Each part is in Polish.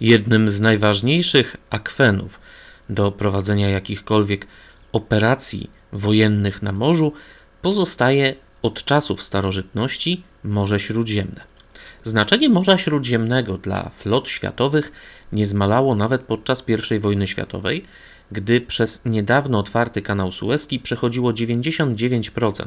Jednym z najważniejszych akwenów do prowadzenia jakichkolwiek operacji wojennych na morzu pozostaje od czasów starożytności Morze Śródziemne. Znaczenie Morza Śródziemnego dla flot światowych nie zmalało nawet podczas I wojny światowej, gdy przez niedawno otwarty kanał Suezki przechodziło 99%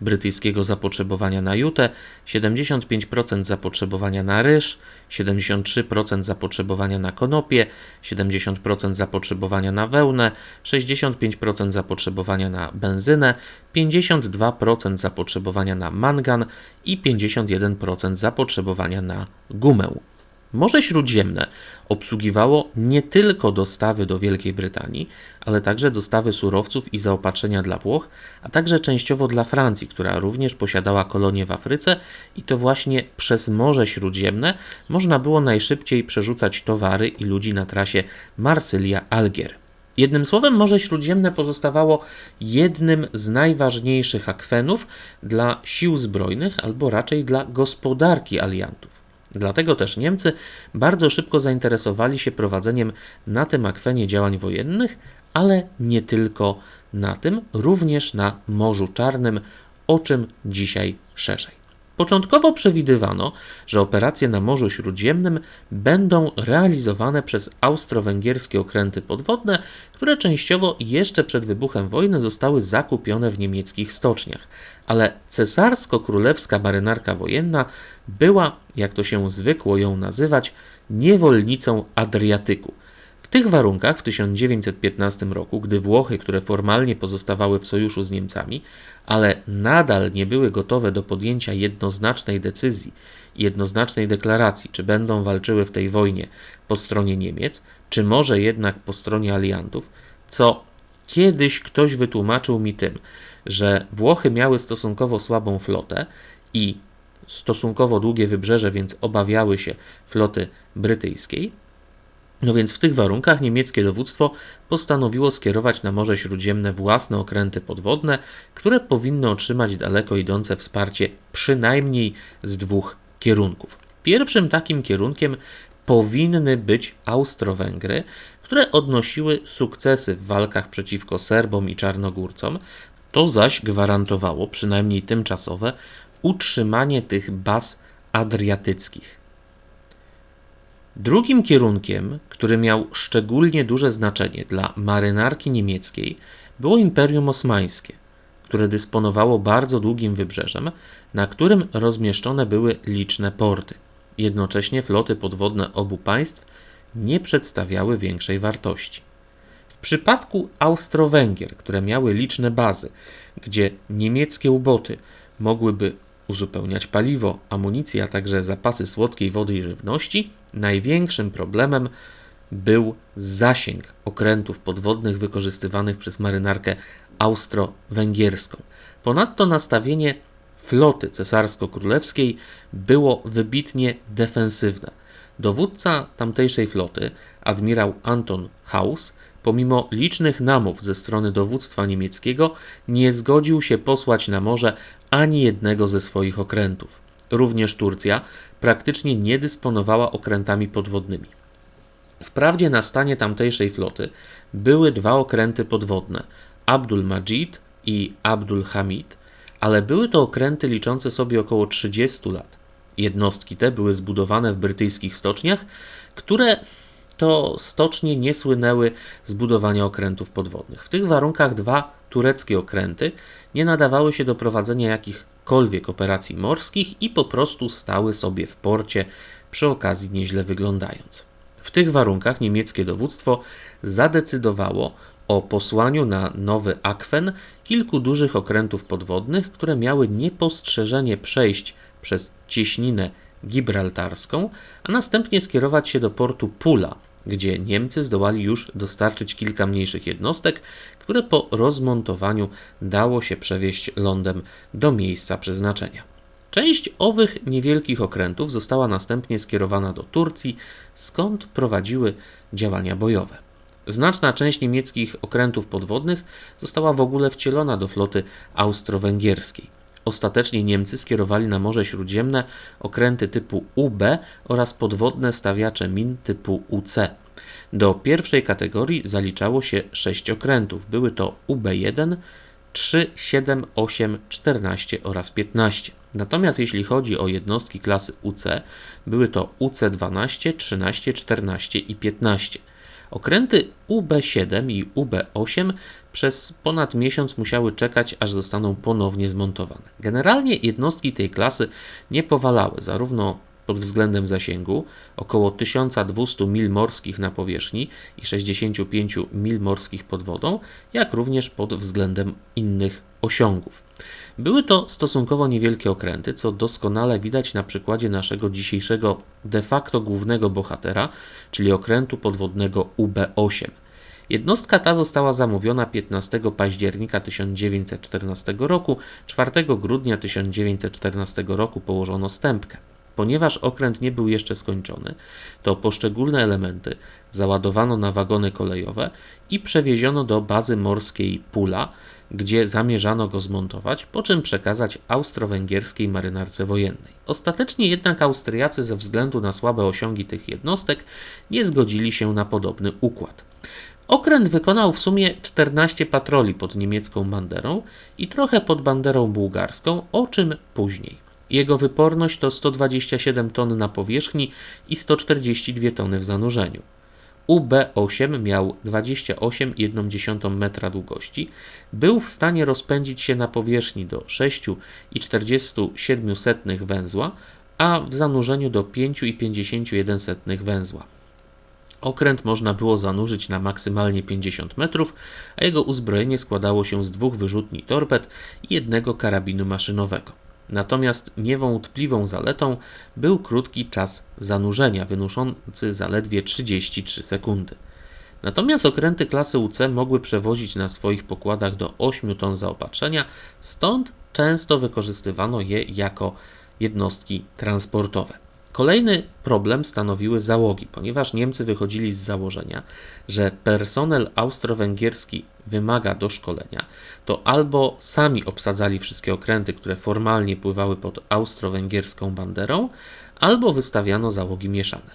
brytyjskiego zapotrzebowania na jutę, 75% zapotrzebowania na ryż, 73% zapotrzebowania na konopie, 70% zapotrzebowania na wełnę, 65% zapotrzebowania na benzynę, 52% zapotrzebowania na mangan i 51% zapotrzebowania na gumę. Morze Śródziemne obsługiwało nie tylko dostawy do Wielkiej Brytanii, ale także dostawy surowców i zaopatrzenia dla Włoch, a także częściowo dla Francji, która również posiadała kolonie w Afryce i to właśnie przez Morze Śródziemne można było najszybciej przerzucać towary i ludzi na trasie Marsylia-Algier. Jednym słowem, Morze Śródziemne pozostawało jednym z najważniejszych akwenów dla sił zbrojnych, albo raczej dla gospodarki aliantów. Dlatego też Niemcy bardzo szybko zainteresowali się prowadzeniem na tym akwenie działań wojennych, ale nie tylko na tym, również na Morzu Czarnym, o czym dzisiaj szerzej. Początkowo przewidywano, że operacje na Morzu Śródziemnym będą realizowane przez austro-węgierskie okręty podwodne, które częściowo jeszcze przed wybuchem wojny zostały zakupione w niemieckich stoczniach. Ale cesarsko-królewska marynarka wojenna była, jak to się zwykło ją nazywać, niewolnicą Adriatyku. Tych warunkach w 1915 roku, gdy Włochy, które formalnie pozostawały w sojuszu z Niemcami, ale nadal nie były gotowe do podjęcia jednoznacznej decyzji, jednoznacznej deklaracji, czy będą walczyły w tej wojnie po stronie Niemiec, czy może jednak po stronie aliantów, co kiedyś ktoś wytłumaczył mi tym, że Włochy miały stosunkowo słabą flotę i stosunkowo długie wybrzeże, więc obawiały się floty brytyjskiej. No więc w tych warunkach niemieckie dowództwo postanowiło skierować na Morze Śródziemne własne okręty podwodne, które powinny otrzymać daleko idące wsparcie przynajmniej z dwóch kierunków. Pierwszym takim kierunkiem powinny być Austro-Węgry, które odnosiły sukcesy w walkach przeciwko Serbom i Czarnogórcom. To zaś gwarantowało, przynajmniej tymczasowe, utrzymanie tych baz adriatyckich. Drugim kierunkiem, który miał szczególnie duże znaczenie dla marynarki niemieckiej, było Imperium Osmańskie, które dysponowało bardzo długim wybrzeżem, na którym rozmieszczone były liczne porty. Jednocześnie floty podwodne obu państw nie przedstawiały większej wartości. W przypadku Austro-Węgier, które miały liczne bazy, gdzie niemieckie uboty mogłyby uzupełniać paliwo, amunicję, a także zapasy słodkiej wody i żywności, największym problemem był zasięg okrętów podwodnych wykorzystywanych przez marynarkę austro-węgierską. Ponadto nastawienie floty cesarsko-królewskiej było wybitnie defensywne. Dowódca tamtejszej floty, admirał Anton Haus, pomimo licznych namów ze strony dowództwa niemieckiego, nie zgodził się posłać na morze ani jednego ze swoich okrętów. Również Turcja praktycznie nie dysponowała okrętami podwodnymi. Wprawdzie na stanie tamtejszej floty były dwa okręty podwodne Abdul Majid i Abdul Hamid, ale były to okręty liczące sobie około 30 lat. Jednostki te były zbudowane w brytyjskich stoczniach, które to stocznie nie słynęły z budowania okrętów podwodnych. W tych warunkach dwa tureckie okręty nie nadawały się do prowadzenia jakichkolwiek operacji morskich i po prostu stały sobie w porcie, przy okazji nieźle wyglądając. W tych warunkach niemieckie dowództwo zadecydowało o posłaniu na nowy akwen kilku dużych okrętów podwodnych, które miały niepostrzeżenie przejść przez cieśninę gibraltarską, a następnie skierować się do portu Pula, gdzie Niemcy zdołali już dostarczyć kilka mniejszych jednostek, które po rozmontowaniu dało się przewieźć lądem do miejsca przeznaczenia. Część owych niewielkich okrętów została następnie skierowana do Turcji, skąd prowadziły działania bojowe. Znaczna część niemieckich okrętów podwodnych została w ogóle wcielona do floty austro-węgierskiej. Ostatecznie Niemcy skierowali na Morze Śródziemne okręty typu UB oraz podwodne stawiacze min typu UC. Do pierwszej kategorii zaliczało się sześć okrętów. Były to UB1, 3, 7, 8, 14 oraz 15. Natomiast jeśli chodzi o jednostki klasy UC, były to UC12, 13, 14 i 15. Okręty UB7 i UB8 przez ponad miesiąc musiały czekać, aż zostaną ponownie zmontowane. Generalnie jednostki tej klasy nie powalały zarówno pod względem zasięgu około 1200 mil morskich na powierzchni i 65 mil morskich pod wodą, jak również pod względem innych osiągów. Były to stosunkowo niewielkie okręty, co doskonale widać na przykładzie naszego dzisiejszego de facto głównego bohatera, czyli okrętu podwodnego UB8. Jednostka ta została zamówiona 15 października 1914 roku, 4 grudnia 1914 roku położono stępkę. Ponieważ okręt nie był jeszcze skończony, to poszczególne elementy załadowano na wagony kolejowe i przewieziono do bazy morskiej Pula, gdzie zamierzano go zmontować, po czym przekazać austro-węgierskiej marynarce wojennej. Ostatecznie jednak Austriacy ze względu na słabe osiągi tych jednostek nie zgodzili się na podobny układ. Okręt wykonał w sumie 14 patroli pod niemiecką banderą i trochę pod banderą bułgarską, o czym później. Jego wyporność to 127 ton na powierzchni i 142 tony w zanurzeniu. UB8 miał 28,1 metra długości, był w stanie rozpędzić się na powierzchni do 6,47 węzła, a w zanurzeniu do 5,51 węzła. Okręt można było zanurzyć na maksymalnie 50 metrów, a jego uzbrojenie składało się z dwóch wyrzutni torped i jednego karabinu maszynowego. Natomiast niewątpliwą zaletą był krótki czas zanurzenia, wynoszący zaledwie 33 sekundy. Natomiast okręty klasy UC mogły przewozić na swoich pokładach do 8 ton zaopatrzenia, stąd często wykorzystywano je jako jednostki transportowe. Kolejny problem stanowiły załogi, ponieważ Niemcy wychodzili z założenia, że personel austro-węgierski wymaga doszkolenia, to albo sami obsadzali wszystkie okręty, które formalnie pływały pod austro-węgierską banderą, albo wystawiano załogi mieszane.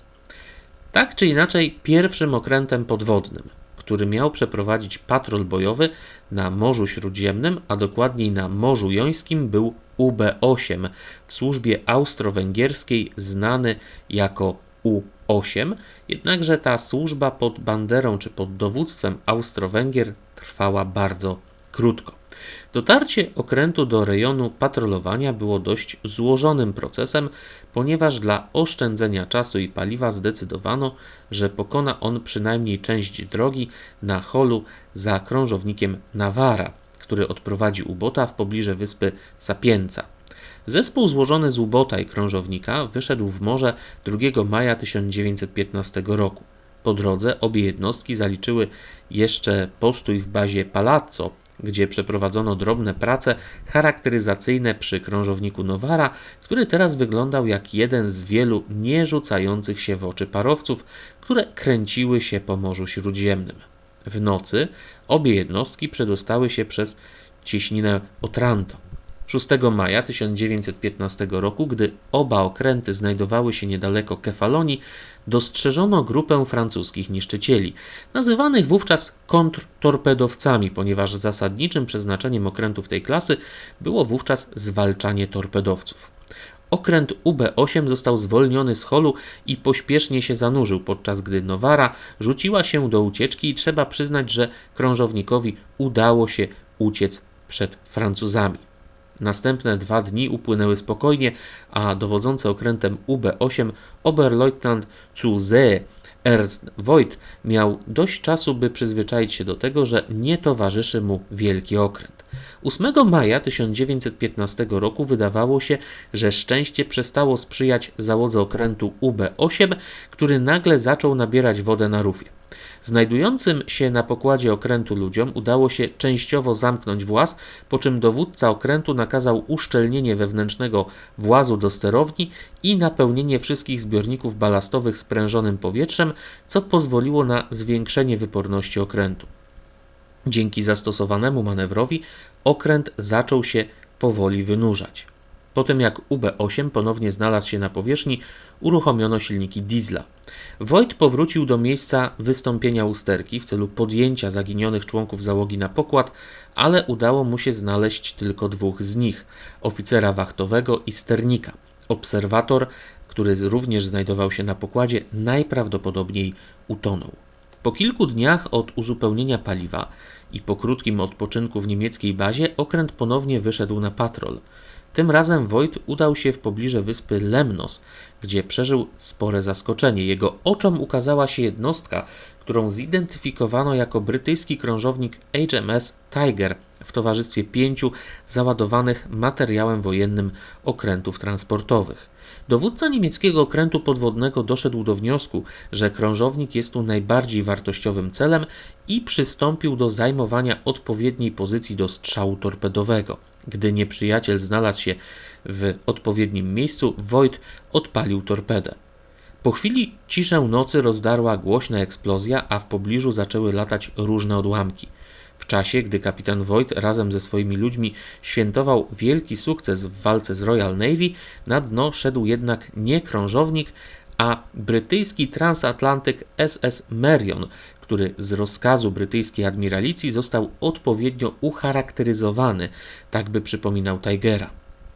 Tak czy inaczej, pierwszym okrętem podwodnym, który miał przeprowadzić patrol bojowy na Morzu Śródziemnym, a dokładniej na Morzu Jońskim, był UB-8 w służbie austro-węgierskiej znany jako U-8, jednakże ta służba pod banderą czy pod dowództwem Austro-Węgier trwała bardzo krótko. Dotarcie okrętu do rejonu patrolowania było dość złożonym procesem, ponieważ dla oszczędzenia czasu i paliwa zdecydowano, że pokona on przynajmniej część drogi na holu za krążownikiem Nawara, który odprowadzi ubota w pobliże wyspy Sapienza. Zespół złożony z ubota i krążownika wyszedł w morze 2 maja 1915 roku. Po drodze obie jednostki zaliczyły jeszcze postój w bazie Palazzo, gdzie przeprowadzono drobne prace charakteryzacyjne przy krążowniku Nowara, który teraz wyglądał jak jeden z wielu nierzucających się w oczy parowców, które kręciły się po Morzu Śródziemnym. W nocy obie jednostki przedostały się przez cieśninę Otranto. 6 maja 1915 roku, gdy oba okręty znajdowały się niedaleko Kefalonii, dostrzeżono grupę francuskich niszczycieli, nazywanych wówczas kontrtorpedowcami, ponieważ zasadniczym przeznaczeniem okrętów tej klasy było wówczas zwalczanie torpedowców. Okręt UB-8 został zwolniony z holu i pośpiesznie się zanurzył, podczas gdy Nowara rzuciła się do ucieczki i trzeba przyznać, że krążownikowi udało się uciec przed Francuzami. Następne dwa dni upłynęły spokojnie, a dowodzący okrętem UB-8 Oberleutnant See Ernst Voigt miał dość czasu, by przyzwyczaić się do tego, że nie towarzyszy mu wielki okręt. 8 maja 1915 roku wydawało się, że szczęście przestało sprzyjać załodze okrętu UB-8, który nagle zaczął nabierać wodę na rufie. Znajdującym się na pokładzie okrętu ludziom udało się częściowo zamknąć właz, po czym dowódca okrętu nakazał uszczelnienie wewnętrznego włazu do sterowni i napełnienie wszystkich zbiorników balastowych sprężonym powietrzem, co pozwoliło na zwiększenie wyporności okrętu. Dzięki zastosowanemu manewrowi okręt zaczął się powoli wynurzać. Po tym jak UB-8 ponownie znalazł się na powierzchni, uruchomiono silniki diesla. Wojt powrócił do miejsca wystąpienia usterki w celu podjęcia zaginionych członków załogi na pokład, ale udało mu się znaleźć tylko dwóch z nich oficera wachtowego i sternika. Obserwator, który również znajdował się na pokładzie, najprawdopodobniej utonął. Po kilku dniach od uzupełnienia paliwa i po krótkim odpoczynku w niemieckiej bazie okręt ponownie wyszedł na patrol. Tym razem Wojt udał się w pobliże wyspy Lemnos, gdzie przeżył spore zaskoczenie. Jego oczom ukazała się jednostka, którą zidentyfikowano jako brytyjski krążownik HMS Tiger w towarzystwie pięciu załadowanych materiałem wojennym okrętów transportowych. Dowódca niemieckiego okrętu podwodnego doszedł do wniosku, że krążownik jest tu najbardziej wartościowym celem i przystąpił do zajmowania odpowiedniej pozycji do strzału torpedowego. Gdy nieprzyjaciel znalazł się w odpowiednim miejscu, Wojt odpalił torpedę. Po chwili ciszę nocy rozdarła głośna eksplozja, a w pobliżu zaczęły latać różne odłamki. W czasie, gdy kapitan Wojt razem ze swoimi ludźmi świętował wielki sukces w walce z Royal Navy, na dno szedł jednak nie krążownik, a brytyjski transatlantyk SS Merion, który z rozkazu brytyjskiej admiralicji został odpowiednio ucharakteryzowany, tak by przypominał Tigera.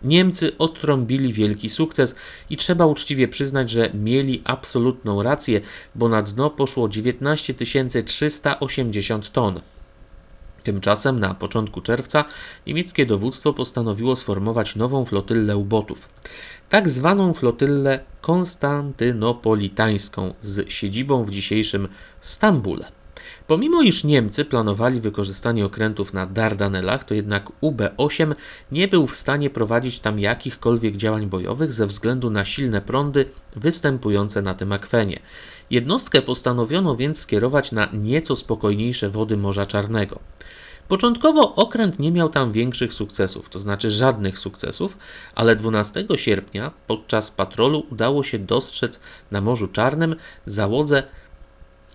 Niemcy odtrąbili wielki sukces i trzeba uczciwie przyznać, że mieli absolutną rację, bo na dno poszło 19 380 ton. Tymczasem na początku czerwca niemieckie dowództwo postanowiło sformować nową flotyllę ubotów. Tak zwaną flotyllę konstantynopolitańską z siedzibą w dzisiejszym Stambule. Pomimo iż Niemcy planowali wykorzystanie okrętów na Dardanelach, to jednak UB-8 nie był w stanie prowadzić tam jakichkolwiek działań bojowych ze względu na silne prądy występujące na tym akwenie. Jednostkę postanowiono więc skierować na nieco spokojniejsze wody Morza Czarnego. Początkowo okręt nie miał tam większych sukcesów, to znaczy żadnych sukcesów, ale 12 sierpnia podczas patrolu udało się dostrzec na Morzu Czarnym załodze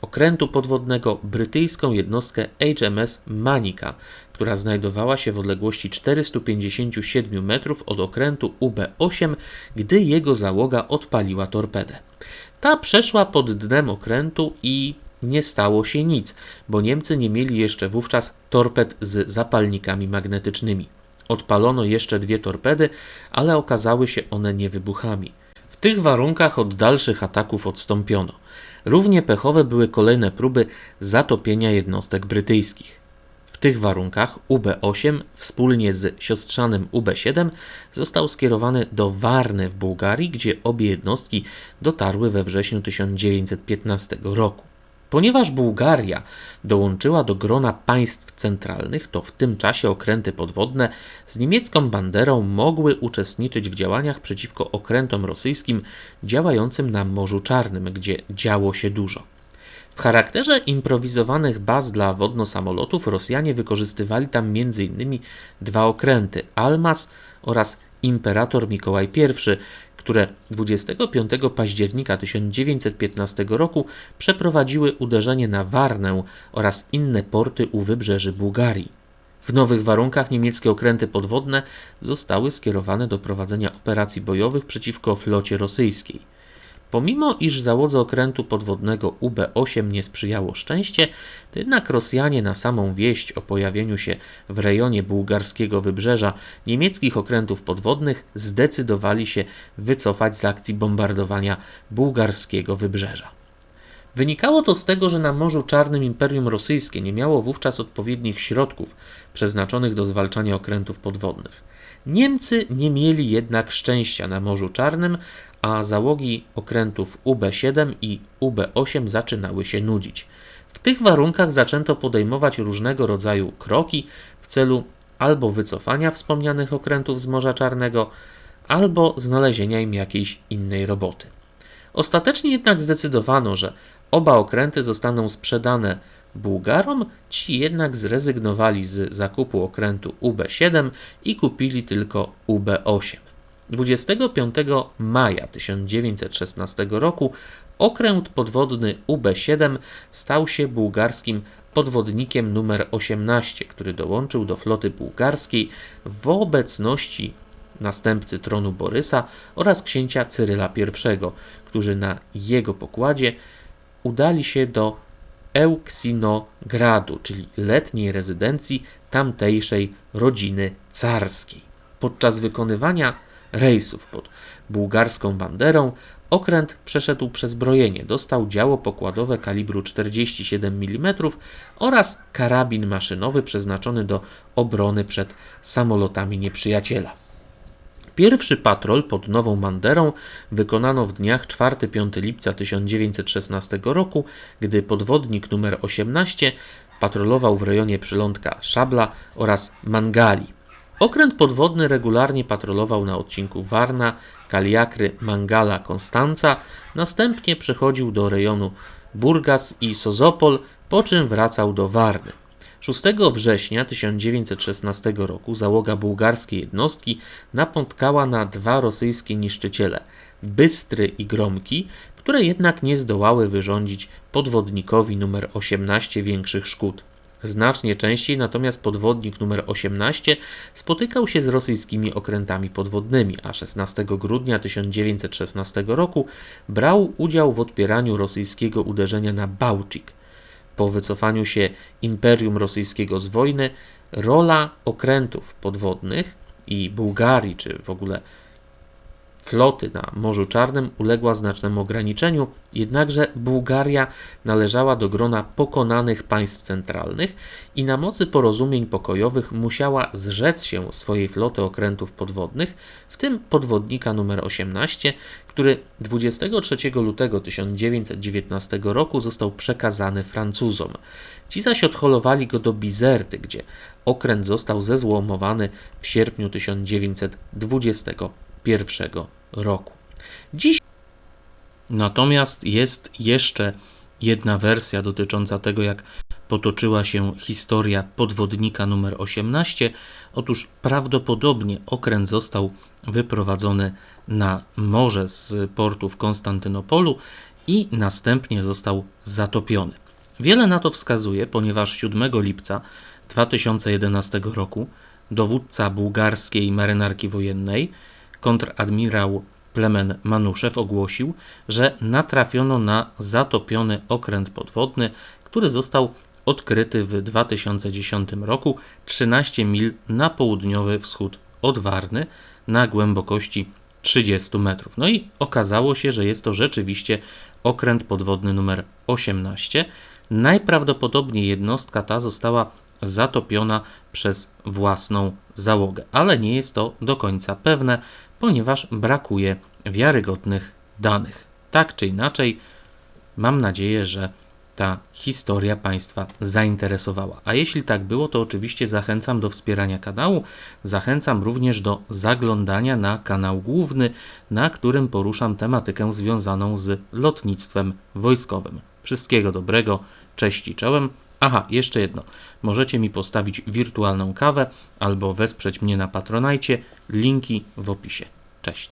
okrętu podwodnego brytyjską jednostkę HMS Manika, która znajdowała się w odległości 457 metrów od okrętu UB-8, gdy jego załoga odpaliła torpedę. Ta przeszła pod dnem okrętu i nie stało się nic, bo Niemcy nie mieli jeszcze wówczas torped z zapalnikami magnetycznymi. Odpalono jeszcze dwie torpedy, ale okazały się one niewybuchami. W tych warunkach od dalszych ataków odstąpiono. Równie pechowe były kolejne próby zatopienia jednostek brytyjskich. Tych warunkach UB-8 wspólnie z siostrzanym UB-7 został skierowany do Warny w Bułgarii, gdzie obie jednostki dotarły we wrześniu 1915 roku. Ponieważ Bułgaria dołączyła do grona państw centralnych, to w tym czasie okręty podwodne z niemiecką banderą mogły uczestniczyć w działaniach przeciwko okrętom rosyjskim działającym na Morzu Czarnym, gdzie działo się dużo. W charakterze improwizowanych baz dla wodno-samolotów Rosjanie wykorzystywali tam m.in. dwa okręty Almas oraz Imperator Mikołaj I, które 25 października 1915 roku przeprowadziły uderzenie na Warnę oraz inne porty u wybrzeży Bułgarii. W nowych warunkach niemieckie okręty podwodne zostały skierowane do prowadzenia operacji bojowych przeciwko flocie rosyjskiej. Pomimo iż załodze okrętu podwodnego UB-8 nie sprzyjało szczęście, jednak Rosjanie na samą wieść o pojawieniu się w rejonie bułgarskiego wybrzeża niemieckich okrętów podwodnych zdecydowali się wycofać z akcji bombardowania bułgarskiego wybrzeża. Wynikało to z tego, że na Morzu Czarnym Imperium Rosyjskie nie miało wówczas odpowiednich środków przeznaczonych do zwalczania okrętów podwodnych. Niemcy nie mieli jednak szczęścia na Morzu Czarnym, a załogi okrętów UB-7 i UB-8 zaczynały się nudzić. W tych warunkach zaczęto podejmować różnego rodzaju kroki w celu albo wycofania wspomnianych okrętów z Morza Czarnego, albo znalezienia im jakiejś innej roboty. Ostatecznie jednak zdecydowano, że oba okręty zostaną sprzedane Bułgarom, ci jednak zrezygnowali z zakupu okrętu UB-7 i kupili tylko UB-8. 25 maja 1916 roku okręt podwodny UB-7 stał się bułgarskim podwodnikiem numer 18, który dołączył do floty bułgarskiej w obecności następcy tronu Borysa oraz księcia Cyryla I, którzy na jego pokładzie udali się do Euksinogradu, czyli letniej rezydencji tamtejszej rodziny carskiej. Podczas wykonywania rejsów pod bułgarską banderą okręt przeszedł przez brojenie, dostał działo pokładowe kalibru 47 mm oraz karabin maszynowy przeznaczony do obrony przed samolotami nieprzyjaciela. Pierwszy patrol pod Nową Banderą wykonano w dniach 4-5 lipca 1916 roku, gdy podwodnik numer 18 patrolował w rejonie przylądka Szabla oraz Mangali. Okręt podwodny regularnie patrolował na odcinku Warna, Kaliakry, Mangala, Konstanca, następnie przechodził do rejonu Burgas i Sozopol, po czym wracał do Warny. 6 września 1916 roku załoga bułgarskiej jednostki napotkała na dwa rosyjskie niszczyciele Bystry i Gromki, które jednak nie zdołały wyrządzić podwodnikowi numer 18 większych szkód. Znacznie częściej natomiast podwodnik numer 18 spotykał się z rosyjskimi okrętami podwodnymi, a 16 grudnia 1916 roku brał udział w odpieraniu rosyjskiego uderzenia na Bałczyk. Po wycofaniu się Imperium Rosyjskiego z wojny, rola okrętów podwodnych i Bułgarii, czy w ogóle floty na Morzu Czarnym uległa znacznemu ograniczeniu, jednakże Bułgaria należała do grona pokonanych państw centralnych i na mocy porozumień pokojowych musiała zrzec się swojej floty okrętów podwodnych, w tym podwodnika numer 18, który 23 lutego 1919 roku został przekazany Francuzom. Ci zaś odholowali go do Bizerty, gdzie okręt został zezłomowany w sierpniu 1920 2021 roku. Dziś natomiast jest jeszcze jedna wersja dotycząca tego, jak potoczyła się historia podwodnika numer 18. Otóż prawdopodobnie okręt został wyprowadzony na morze z portu w Konstantynopolu i następnie został zatopiony. Wiele na to wskazuje, ponieważ 7 lipca 2011 roku dowódca bułgarskiej marynarki wojennej kontradmirał Plemen Manuszew ogłosił, że natrafiono na zatopiony okręt podwodny, który został odkryty w 2010 roku 13 mil na południowy wschód od Warny na głębokości 30 metrów. No i okazało się, że jest to rzeczywiście okręt podwodny numer 18. Najprawdopodobniej jednostka ta została zatopiona przez własną załogę, ale nie jest to do końca pewne ponieważ brakuje wiarygodnych danych. Tak czy inaczej, mam nadzieję, że ta historia Państwa zainteresowała. A jeśli tak było, to oczywiście zachęcam do wspierania kanału. Zachęcam również do zaglądania na kanał główny, na którym poruszam tematykę związaną z lotnictwem wojskowym. Wszystkiego dobrego, cześć i czołem. Aha, jeszcze jedno. Możecie mi postawić wirtualną kawę albo wesprzeć mnie na Patronajcie. Linki w opisie. Cześć.